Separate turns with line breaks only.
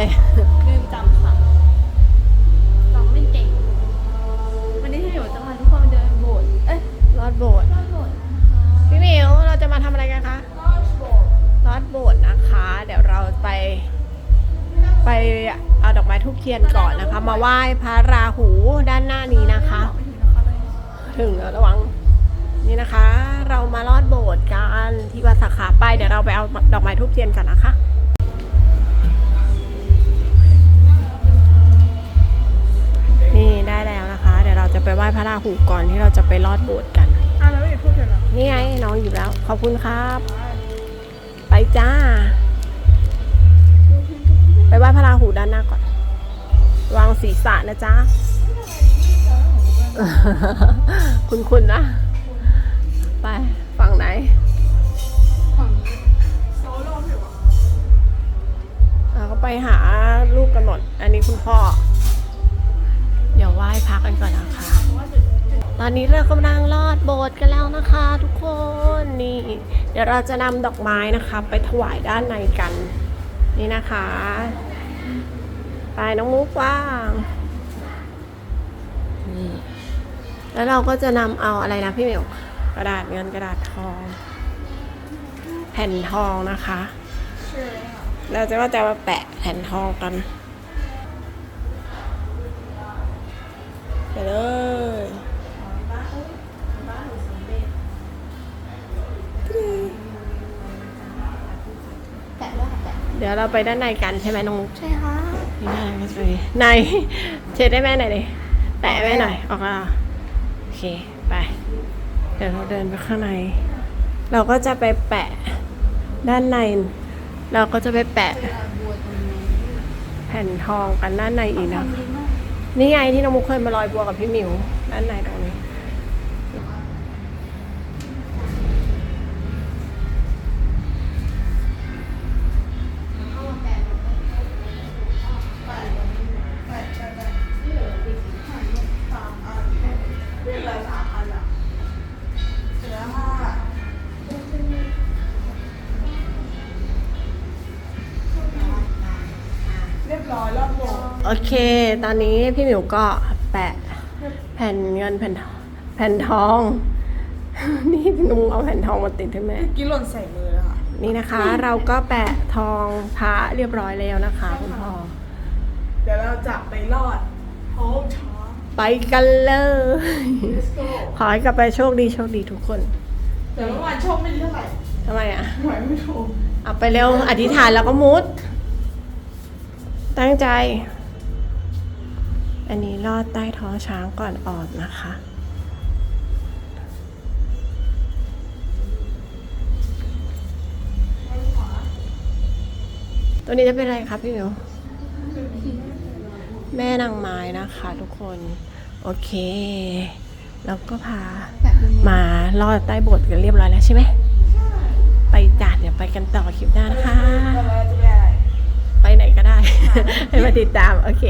เลย
ลืมจำค่ะจำไม่เก่ง วันนี้ที่อยู่จังหวัทุกคนเดินโบสถ์เอ้ย
ลอดโบสถ์
รอดโบสถ์พี่เหม
ิวเราจะมาทำอะไรกันคะ
รอดโบสถ์
ลอดโบสถ์นะคะ เดี๋ยวเราไป ไปเอาดอกไม้ทุกเทียนก่อนนะคะ มาไหว้พระราหูด้านหน้านี้นะคะถึงถึงแล้วระวังนี่นะคะ เรามาลอดโบสถ์กันที่วัดสาขาไปเดี๋ยวเราไปเอาดอกไม้ทุกเทียนกันนะคะ ไปไหว้พระราหูก่อนที่เราจะไปลอดโบสถ์กัน
อะแล้วไม่พูดกันเหรอ
นี่ไงน้องอยู่แล้ว ขอบคุณครับ ไปจ้า
ไปไหว
้พระราหูด้านหน้าก่อน วางศีรษะนะจ๊ะ คุณคุณนะ ไปฝั่งไหน
โซโล่ผิวอะ
เราก็ไปหาลูกกันหมด อันนี้คุณพ่อ พักกันก่อนนะคะ ตอนนี้เรากำลังลอดโบสถ์กันแล้วนะคะ ทุกคนนี่ เดี๋ยวเราจะนำดอกไม้นะคะ ไปถวายด้านในกัน นี่นะคะไปน้องมุกว่างนี่แล้วเราก็จะนำเอาอะไรนะพี่เหมียวกระดาษเงินกระดาษทอง แผ่นทองนะคะ เราจะว่าจะมาแปะแผ่นทองกัน เลย
แปะว่าแปะ
เดี๋ยวเราไปด้านในกันใช่ไหมน้องมุกใช่ค่ะนี่ด้านในก็จะมีในเช็ดได้แม่หน่อยดิแตะแม่หน่อยออกมาโอเคไป เดี๋ยวเราเดินไปข้างใน เราก็จะไปแปะด้านใน เราก็จะไปแปะ
บัวตรงนี้
แผ่นทองกันด้านในอีกนะ ทำ
ดีมาก
นี่ไงที่น้องมุกเคยมาลอยบัวกับพี่หมิวด้านในตรงนี้
โบสถ์โอ
เค ตอนนี้พี่หมิวก็แปะแผ่นเงินแผ่นทองแผ่นทอง นี่พี่นุงเอาแผ่นทองมาติดให้แม่
กินหล่นใส่มือเลยค่ะ
นี่นะคะ เราก็แปะทองพระเรียบร้อยแล้วนะคะ คุณพ่อ
เดี๋ยวเราจะไปรอดโฮมช้า
ไปกันเลย
let's go
ขอให้กลับไปโชคดีโชคดีทุกคน
แต่เมื่อวานโชคไม่ดีเท่าไหร่
ทำไมอะ
หวยไม่ถูก
เอาไปเร็ว อธิษฐานแล้วก็มุด ตั้งใจ อันนี้ลอดใต้ท้องช้างก่อนออกนะคะ ตัวนี้จะเป็นอะไรครับพี่มิวแม่นางไม้นะคะทุกคน โอเค แล้วก็พา
ม
าลอดใต้โบสถ์กันเรียบร้อยแล้วใช่ไหม ไปจัดเดี๋ยวไปกันต่อคลิปหน้านะคะ ไปไหนก็ได้ ให้มาติดตาม โอเค